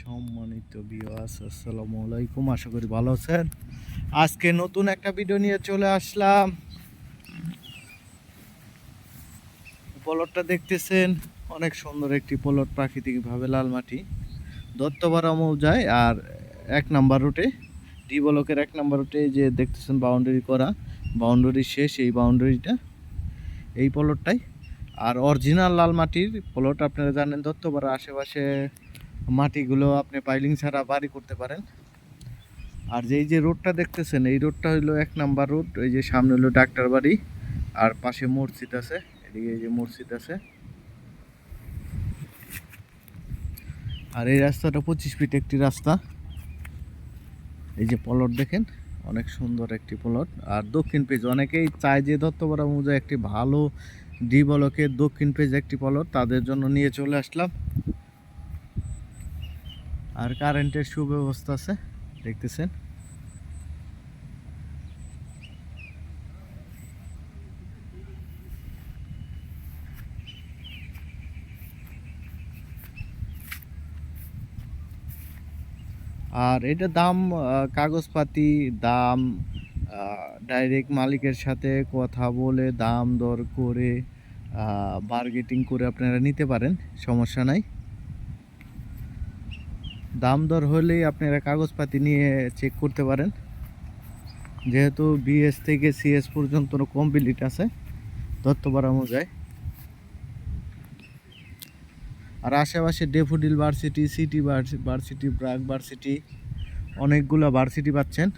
সম্মানিত বিওয়াস আসসালামু আলাইকুম, আশা করি ভালো আছেন। আজকে নতুন একটা ভিডিও নিয়ে চলে আসলাম। পলটটা দেখতেছেন, অনেক সুন্দর একটি পলট প্রাকৃতিকভাবে লাল মাটি। দত্তপাড়া মৌজায় আর এক নাম্বার রুটে ডি ব্লকের এক নাম্বার রুটে যে দেখতেছেন বাউন্ডারি করা বাউন্ডারি শেষ এই বাউন্ডারিটা এই পলটটাই আর অরিজিনাল লাল মাটির প্লট আপনারা জানেন দত্তপাড়া আশেপাশে মাটিগুলো আপনি পাইলিং ছাড়া বাড়ি করতে পারেন। আর যেই যে রোডটা দেখতেছেন, এই রোডটা হইল এক নাম্বার রোড, এই যে সামনে হলো ডাক্তার বাড়ি, আর পাশে মসজিদ আছে, এদিকে এই যে মসজিদ আছে। আর এই রাস্তাটা পঁচিশ ফিট একটি রাস্তা। এই যে পলট দেখেন, অনেক সুন্দর একটি প্লট আর দক্ষিণ পেজ অনেকেই চায় যে দত্তপাড়া মৌজা একটি ভালো ডি ব্লকের দক্ষিণ পেজ একটি প্লট তাদের জন্য নিয়ে চলে আসলাম। আর কারেন্টের সুব্যবস্থা আছে, দেখতেছেন। আর এটা দাম কাগজপাতি দাম ডাইরেক্ট মালিকের সাথে কথা বলে দাম দর করে বার্গেটিং করে আপনারা নিতে পারেন, সমস্যা নাই। দাম দর হলেই আপনারা কাগজপাতি নিয়ে চেক করতে পারেন। যেহেতু বিএস থেকে সিএস পর্যন্ত কমপ্লিট আছে দত্তপাড়া মৌজায় আর আশেপাশে Daffodil versity city versity BRAC versity অনেকগুলো ভার্সিটি পাচ্ছেন।